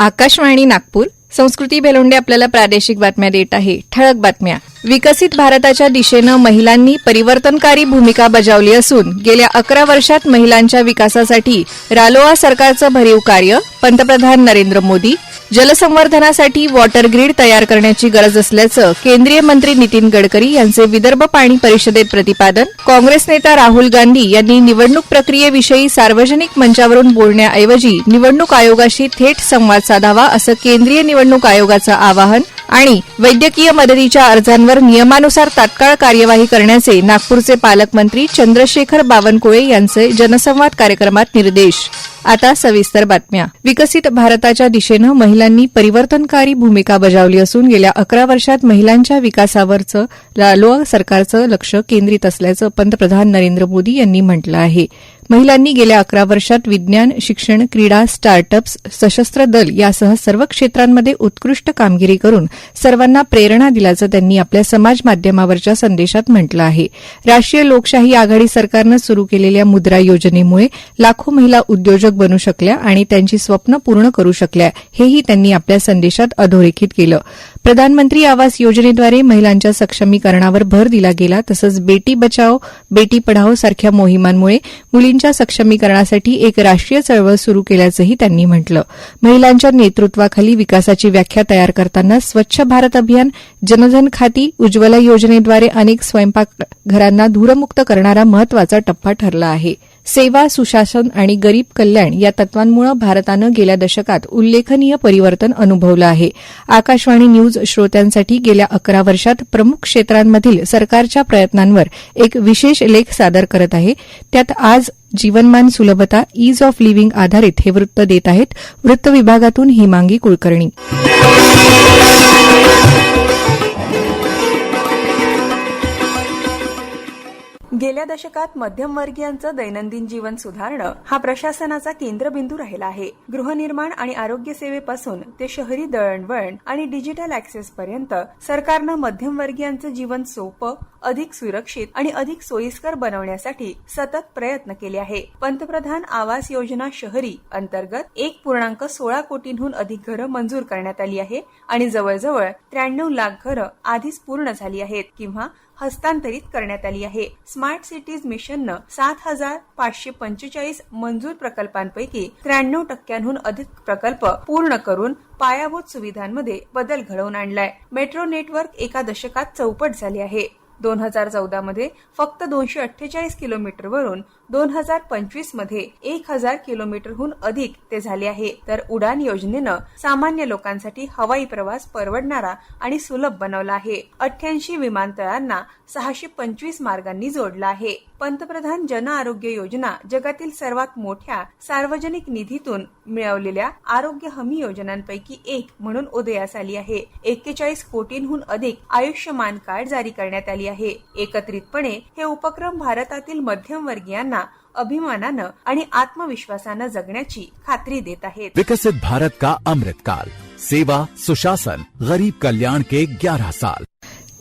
आकाशवाणी नागपूर. संस्कृती बेलोंडे आपल्याला प्रादेशिक बातम्या देत आहे. ठळक बातम्या. विकसित भारताच्या दिशेनं महिलांनी परिवर्तनकारी भूमिका बजावली असून गेल्या अकरा वर्षात महिलांच्या विकासासाठी रालोआ सरकारचं भरीव कार्य पंतप्रधान नरेंद्र मोदी जलसंवर्धनासाठी वॉटर ग्रीड तयार करण्याची गरज असल्याचं केंद्रीय मंत्री नितीन गडकरी यांचे विदर्भ पाणी परिषदेत प्रतिपादन काँग्रेस नेता राहुल गांधी यांनी निवडणूक प्रक्रियेविषयी सार्वजनिक मंचावरून बोलण्याऐवजी निवडणूक आयोगाशी थेट संवाद साधावा असं केंद्रीय निवडणूक आयोगाचं आवाहन आणि वैद्यकीय मदतीच्या अर्जांवर नियमानुसार तात्काळ कार्यवाही करण्याचे नागपूरचे पालकमंत्री चंद्रशेखर बावनकुळे यांचे जनसंवाद कार्यक्रमात निर्देश. आता सविस्तर बातम्या. विकसित भारताच्या दिशेनं महिलांनी परिवर्तनकारी भूमिका बजावली असून गेल्या अकरा वर्षात महिलांच्या विकासावरचं रालोआ सरकारचं लक्ष केंद्रित असल्याचं पंतप्रधान नरेंद्र मोदी यांनी म्हटलं आहे. महिलांनी गेल्या अकरा वर्षात विज्ञान शिक्षण क्रीडा स्टार्टअप्स सशस्त्र दल यासह सर्व क्षेत्रांमध्ये उत्कृष्ट कामगिरी करून सर्वांना प्रेरणा दिल्याचं त्यांनी आपल्या समाज माध्यमावरच्या संदेशात म्हटलं आहे. राष्ट्रीय लोकशाही आघाडी सरकारनं सुरू केलेल्या मुद्रा योजनेमुळे लाखो महिला उद्योजक बनू शकल्या आणि त्यांची स्वप्न पूर्ण करू शकल्या हेही त्यांनी आपल्या संदेशात अधोरेखित केलं. प्रधानमंत्री आवास योजनेद्वारे महिलांच्या सक्षमीकरणावर भर दिला गेला तसंच बेटी बचाओ बेटी पढाओ सारख्या मोहिमांमुळे मुलींच्या सक्षमीकरणासाठी एक राष्ट्रीय चळवळ सुरू केल्याचंही त्यांनी म्हटलं. महिलांच्या नेतृत्वाखाली विकासाची व्याख्या तयार करताना स्वच्छ भारत अभियान जनधन खाती उज्ज्वला योजनेद्वारे अनेक स्वयंपाकघरांना धूरमुक्त करणारा महत्त्वाचा टप्पा ठरला आहे. सेवा सुशासन आणि गरीब कल्याण या तत्वांमुळे भारतानं गेल्या दशकात उल्लेखनीय परिवर्तन अनुभवलं आहे. आकाशवाणी न्यूज श्रोत्यांसाठी गेल्या अकरा वर्षात प्रमुख क्षेत्रांमधील सरकारच्या प्रयत्नांवर एक विशेष लेख सादर करत आहे. त्यात आज जीवनमान सुलभता ईज ऑफ लिव्हिंग आधारित हे वृत्त देत आहेत. वृत्त विभागातून हिमांगी कुलकर्णी. गेल्या दशकात मध्यमवर्गीयांचं दैनंदिन जीवन सुधारणं हा प्रशासनाचा केंद्रबिंदू राहिला आहे. गृहनिर्माण आणि आरोग्य सेवेपासून ते शहरी दळणवळण आणि डिजिटल ऍक्सेस पर्यंत सरकारनं मध्यमवर्गीयांचं जीवन सोपं अधिक सुरक्षित आणि अधिक सोयीस्कर बनवण्यासाठी सतत प्रयत्न केले आहे. पंतप्रधान आवास योजना शहरी अंतर्गत एक पूर्णांक सोळा कोटींहून अधिक घरं मंजूर करण्यात आली आहे आणि जवळजवळ त्र्याण्णव लाख घरं आधीच पूर्ण झाली आहेत किंवा हस्तांतरित करण्यात आली आहे. स्मार्ट सिटीज मिशननं सात हजार पाचशे पंचेचाळीस मंजूर प्रकल्पांपैकी त्र्याण्णव टक्क्यांहून अधिक प्रकल्प पूर्ण करून पायाभूत सुविधांमध्ये बदल घडवून आणलाय. मेट्रो नेटवर्क एका दशकात चौपट झाले आहे. दोन हजार चौदा मध्ये फक्त दोनशे अठ्ठेचाळीस किलोमीटरवरून दोन हजार पंचवीसमध्ये एक हजार किलोमीटरहून अधिक ते झाले आहे. तर उडान योजनेनं सामान्य लोकांसाठी हवाई प्रवास परवडणारा आणि सुलभ बनवला आहे. अठ्ठ्याऐंशी विमानतळांना सहाशे पंचवीस मार्गांनी जोडला आहे. पंतप्रधान जन आरोग्य योजना जगातील सर्वात मोठ्या सार्वजनिक निधीतून मिळवलेल्या आरोग्य हमी योजनांपैकी एक म्हणून उदयास आली आहे. एक्केचाळीस कोटींहून अधिक आयुष्यमान कार्ड जारी करण्यात आली आहे. एकत्रितपणे हे उपक्रम भारतातील मध्यमवर्गीयांना अभिमानानं आणि आत्मविश्वासानं जगण्याची खात्री देत आहेत. विकसित भारत का अमृत काल? सेवा सुशासन गरीब कल्याण के 11 साल।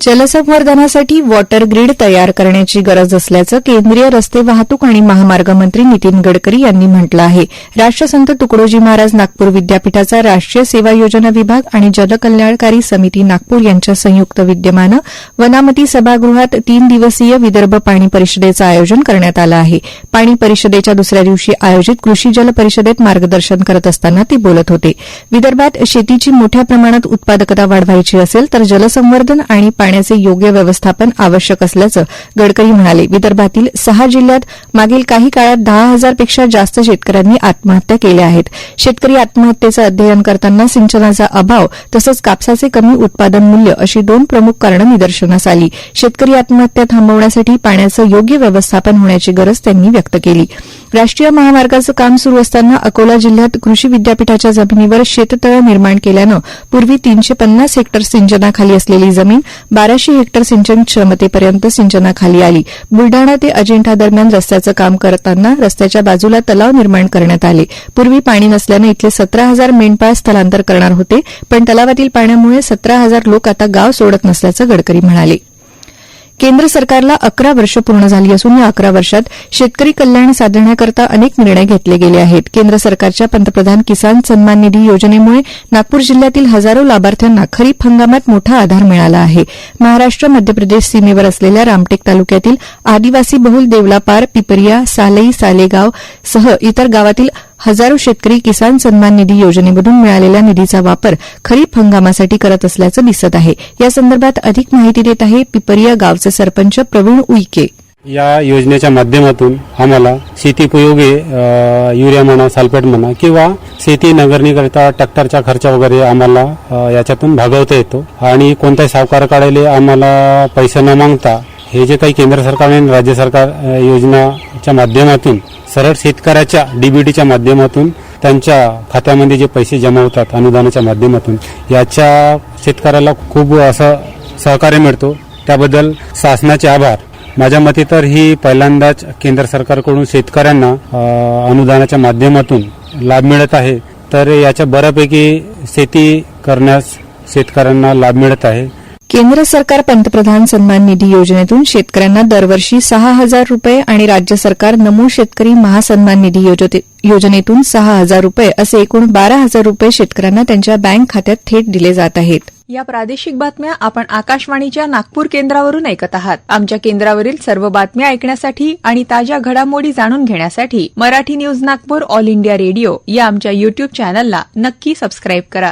जलसंवर्धनासाठी वॉटर ग्रीड तयार करण्याची गरज असल्याचं केंद्रीय रस्ते वाहतूक आणि महामार्ग मंत्री नितीन गडकरी यांनी म्हटलं आहे. राष्ट्रसंत तुकडोजी महाराज नागपूर विद्यापीठाचा राष्ट्रीय सेवा योजना विभाग आणि जलकल्याणकारी समिती नागपूर यांच्या संयुक्त विद्यमानं वनामती सभागृहात तीन दिवसीय विदर्भ पाणी परिषदेचं आयोजन करण्यात आलं आहे. पाणी परिषदेच्या दुसऱ्या दिवशी आयोजित कृषी जल परिषदेत मार्गदर्शन करत असताना ते बोलत होते. विदर्भात शेतीची मोठ्या प्रमाणात उत्पादकता वाढवायची असेल तर जलसंवर्धन आणि पाण्याचे योग्य व्यवस्थापन आवश्यक असल्याचं गडकरी म्हणाले. विदर्भातील सहा जिल्ह्यात मागील काही काळात दहा हजारपेक्षा जास्त शेतकऱ्यांनी आत्महत्या केल्या आहेत. शेतकरी आत्महत्येचं अध्ययन करताना सिंचनाचा अभाव तसंच कापसाचे कमी उत्पादन मूल्य अशी दोन प्रमुख कारणं निदर्शनास आली. शेतकरी आत्महत्या थांबवण्यासाठी पाण्याचं योग्य व्यवस्थापन होण्याची गरज त्यांनी व्यक्त केली. राष्ट्रीय महामार्गाचं काम सुरू असताना अकोला जिल्ह्यात कृषी विद्यापीठाच्या जमिनीवर शेततळं निर्माण केल्यानं पूर्वी तीनशे पन्नास हेक्टर सिंचनाखाली असलेली जमीन बाराशे हेक्टर सिंचन क्षमतेपर्यंत सिंचनाखाली आली. बुलडाणा ते अजिंठा दरम्यान रस्त्याचं काम करताना रस्त्याच्या बाजूला तलाव निर्माण करण्यात आले. पूर्वी पाणी नसल्यानं इथले सतरा हजार मेंढपाळ स्थलांतर करणार होते पण तलावातील पाण्यामुळे सतरा हजार लोक आता गाव सोडत नसल्याचं गडकरी म्हणाले. केंद्र सरकारला अकरा वर्ष पूर्ण झाली असून या अकरा वर्षात शेतकरी कल्याण साधण्याकरता अनेक निर्णय घेतले गेले आहेत. केंद्र सरकारच्या पंतप्रधान किसान सन्मान निधी योजनेमुळे नागपूर जिल्ह्यातील हजारो लाभार्थ्यांना खरीप हंगामात मोठा आधार मिळाला आहे. महाराष्ट्र मध्य प्रदेश सीमेवर असलेल्या रामटेक तालुक्यातील आदिवासी बहुल देवलापार पिपरिया सालई सालेगाव सह इतर गावातील हजारो शेतकरी किसान सन्मान निधी योजनेमधून मिळालेल्या निधीचा वापर खरीप हंगामासाठी करत असल्याचं दिसत आहे. या संदर्भात अधिक माहिती देत आहे पिपरिया गावचे सरपंच प्रवीण उईके. या योजनेच्या माध्यमातून आम्हाला शेतीपयोगी युरिया म्हणा सल्फेट म्हणा किंवा शेती नगरणीकरिता ट्रॅक्टरचा खर्च वगैरे आम्हाला याच्यातून भागवता येतो. आणि कोणत्याही सावकारकडे आम्हाला पैसे न मागता हे जे काही केंद्र सरकार आणि राज्य सरकार योजनाच्या माध्यमातून सरळ शेतकऱ्याच्या डीबीटीच्या माध्यमातून त्यांच्या खात्यामध्ये जे पैसे जमा होतात अनुदानाच्या माध्यमातून याच्या शेतकऱ्याला खूप असं सहकार्य मिळतो. त्याबद्दल शासनाचे आभार. माझ्या मते तर ही पहिल्यांदाच केंद्र सरकारकडून शेतकऱ्यांना अनुदानाच्या माध्यमातून लाभ मिळत आहे. तर याच्या बऱ्यापैकी शेती करण्यास शेतकऱ्यांना लाभ मिळत आहे. केंद्र सरकार पंतप्रधान सन्मान निधी योजनेतून शेतकऱ्यांना दरवर्षी सहा हजार रुपये आणि राज्य सरकार नमो शेतकरी महासन्मान निधी योजते- योजनेतून सहा हजार रुपये असे एकूण बारा हजार रुपये शेतकऱ्यांना त्यांच्या बँक खात्यात थेट दिले जात आहेत. या प्रादेशिक बातम्या आपण आकाशवाणीच्या नागपूर केंद्रावरून ऐकत आहात. आमच्या केंद्रावरील सर्व बातम्या ऐकण्यासाठी आणि ताज्या घडामोडी जाणून घेण्यासाठी Marathi news Nagpur All India Radio या आमच्या युट्यूब चॅनलला नक्की सबस्क्राईब करा.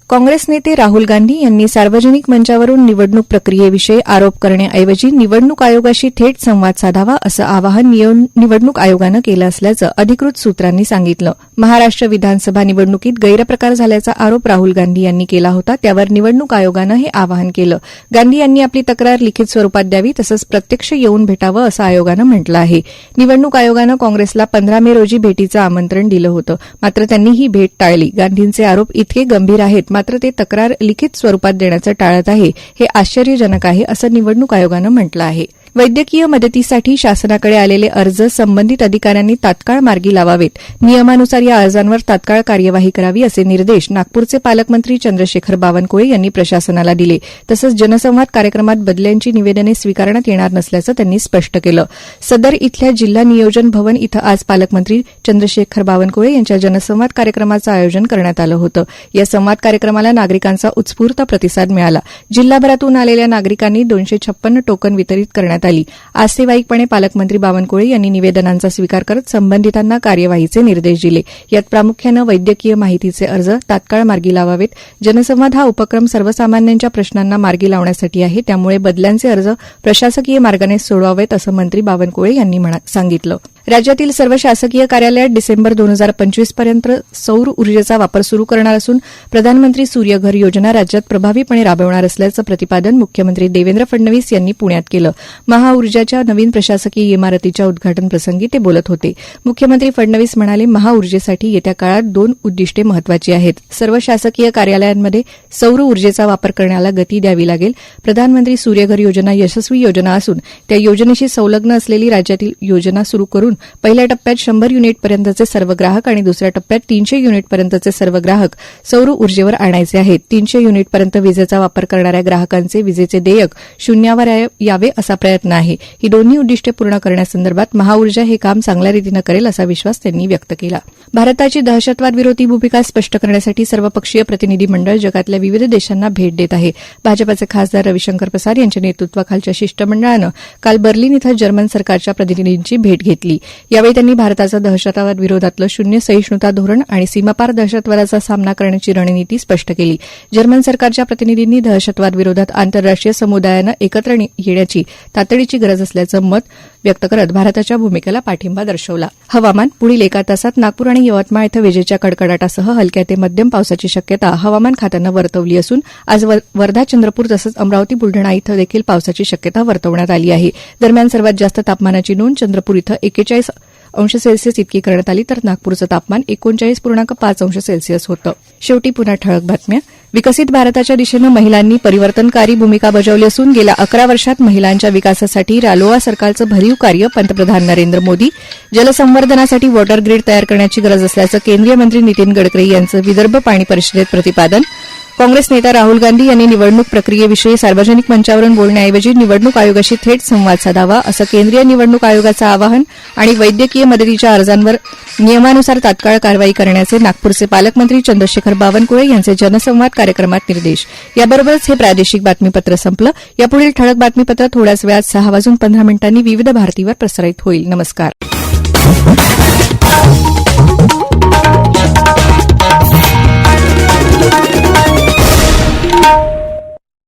काँग्रेस नेते राहुल गांधी यांनी सार्वजनिक मंचावरून निवडणूक प्रक्रियेविषयी आरोप करण्याऐवजी निवडणूक आयोगाशी थेट संवाद साधावा असं आवाहन निवडणूक आयोगानं केलं असल्याचं अधिकृत सूत्रांनी सांगितलं. महाराष्ट्र विधानसभा निवडणुकीत गैरप्रकार झाल्याचा आरोप राहुल गांधी यांनी केला होता त्यावर निवडणूक आयोगानं हे आवाहन केलं. गांधी यांनी आपली तक्रार लिखित स्वरूपात द्यावी तसंच प्रत्यक्ष येऊन भेटावं असं आयोगानं म्हटलं आहे. निवडणूक आयोगानं काँग्रेसला पंधरा मे रोजी भेटीचं आमंत्रण दिलं होतं. मात्र त्यांनी ही भेट टाळली. गांधींचे आरोप इतके गंभीर आहेत मात्र ते तक्रार लिखित स्वरूपात देण्याचं टाळत आहे हे आश्चर्यजनक आहे असं निवडणूक आयोगानं म्हटलं आहे. वैद्यकीय मदतीसाठी शासनाकडे आलेले अर्ज संबंधित अधिकाऱ्यांनी तात्काळ मार्गी लावावेत. नियमानुसार या अर्जांवर तात्काळ कार्यवाही करावी असे निर्देश नागपूरचे पालकमंत्री चंद्रशेखर बावनकुळे यांनी प्रशासनाला दिले. तसंच जनसंवाद कार्यक्रमात बदल्यांची निवेदने स्वीकारण्यात येणार नसल्याचं त्यांनी स्पष्ट केलं. सदर इथल्या जिल्हा नियोजन भवन इथं आज पालकमंत्री चंद्रशेखर बावनकुळे यांच्या जनसंवाद कार्यक्रमाचं आयोजन करण्यात आलं होतं. या संवाद कार्यक्रमाला नागरिकांचा उत्स्फूर्त प्रतिसाद मिळाला. जिल्हाभरातून आलेल्या नागरिकांनी दोनशे छप्पन्न टोकन वितरित करण्यात आली. आसेवाईकपणे पालकमंत्री बावनकुळे यांनी निवेदनांचा स्वीकार करत संबंधितांना कार्यवाहीचे निर्देश दिले. यात प्रामुख्यानं वैद्यकीय माहितीचे अर्ज तात्काळ मार्गी लावावेत. जनसंवाद हा उपक्रम सर्वसामान्यांच्या प्रश्नांना मार्गी लावण्यासाठी आहे. त्यामुळे बदल्यांचे अर्ज प्रशासकीय मार्गाने सोडवावेत असं मंत्री बावनकुळे यांनी म्हणा- सांगितलं. राज्यातील सर्व शासकीय कार्यालयात डिसेंबर दोन हजार पंचवीसपर्यंत सौर ऊर्जेचा वापर सुरू करणार असून प्रधानमंत्री सूर्यघर योजना राज्यात प्रभावीपणे राबवणार असल्याचं प्रतिपादन मुख्यमंत्री देवेंद्र फडणवीस यांनी पुण्यात केलं. महाऊर्जाच्या नवीन प्रशासकीय इमारतीच्या उद्घाटनप्रसंगी ते बोलत होते. मुख्यमंत्री फडणवीस म्हणाले महाऊर्जेसाठी येत्या काळात दोन उद्दिष्टे महत्वाची आहेत. सर्व शासकीय कार्यालयांमध्ये सौर ऊर्जेचा वापर करण्याला गती द्यावी लागेल. प्रधानमंत्री सूर्यघर योजना यशस्वी योजना असून त्या योजनेशी संलग्न असलेली राज्यातील योजना सुरू करून पहिल्या टप्प्यात शंभर युनिटपर्यंतचे सर्व ग्राहक आणि दुसऱ्या टप्प्यात तीनशे युनिटपर्यंतचे सर्व ग्राहक सौर ऊर्जेवर आणायचे आहेत. तीनशे युनिटपर्यंत विजेचा वापर करणाऱ्या ग्राहकांचे विजेचे देयक शून्यावर यावे असा प्रयत्न आहे. ही दोन्ही उद्दिष्टे पूर्ण करण्यासंदर्भात महाऊर्जा हे काम चांगल्या रीतीनं करेल असा विश्वास त्यांनी व्यक्त केला. भारताची दहशतवाद विरोधी भूमिका स्पष्ट करण्यासाठी सर्वपक्षीय प्रतिनिधी मंडळ जगातल्या विविध देशांना भेट देत आहे. भाजपाचे खासदार रविशंकर प्रसाद यांच्या नेतृत्वाखालच्या शिष्टमंडळानं काल बर्लिन इथं जर्मन सरकारच्या प्रतिनिधींची भेट घेतली. यावेळी त्यांनी भारताचं दहशतवाद विरोधातलं शून्य सहिष्णुता धोरण आणि सीमापार दहशतवादाचा सामना करण्याची रणनीती स्पष्ट केली. जर्मन सरकारच्या प्रतिनिधींनी दहशतवाद विरोधात आंतरराष्ट्रीय समुदायानं एकत्र येण्याची तातडीची गरज असल्याचं मत व्यक्त करत भारताच्या भूमिकेला पाठिंबा दर्शवला. हवामान पुढील एका तासात नागपूर आणि यवतमाळ इथं विजेच्या कडकडाटासह हलक्या ते मध्यम पावसाची शक्यता हवामान खात्यानं वर्तवली असून आज वर- वर्धा चंद्रपूर तसंच अमरावती बुलढाणा इथं देखील पावसाची शक्यता वर्तवण्यात आली आहे. दरम्यान सर्वात जास्त तापमानाची नोंद चंद्रपूर इथं एकेचाळीस अंश सेल्सिअस इतकी करण्यात आली तर नागपूरचं तापमान एकोणचाळीस पूर्णांक पाच अंश सेल्सिअस होतं. शेवटी पुन्हा ठळक बातम्या. विकसित भारताच्या दिशेनं महिलांनी परिवर्तनकारी भूमिका बजावली असून गेल्या अकरा वर्षात महिलांच्या विकासासाठी रालोआ सरकारचं भरीव कार्य पंतप्रधान नरेंद्र मोदी जलसंवर्धनासाठी वॉटर ग्रीड तयार करण्याची गरज असल्याचं केंद्रीय मंत्री नितीन गडकरी यांचं विदर्भ पाणी परिषदेत प्रतिपादन काँग्रेस नेता राहुल गांधी यांनी निवडणूक प्रक्रियेविषयी सार्वजनिक मंचावरून बोलण्याऐवजी निवडणूक आयोगाशी थेट संवाद साधावा असं केंद्रीय निवडणूक आयोगाचं आवाहन आणि वैद्यकीय मदतीच्या अर्जांवर नियमानुसार तात्काळ कारवाई करण्याचे नागपूरचे पालकमंत्री चंद्रशेखर बावनकुळे यांचे जनसंवाद कार्यक्रमात निर्देश. याबरोबरच हे प्रादेशिक बातमीपत्र संपलं. यापुढील ठळक बातमीपत्र थोड्याच वेळात सहा वाजून पंधरा मिनिटांनी विविध भारतीवर प्रसारित होईल. नमस्कार.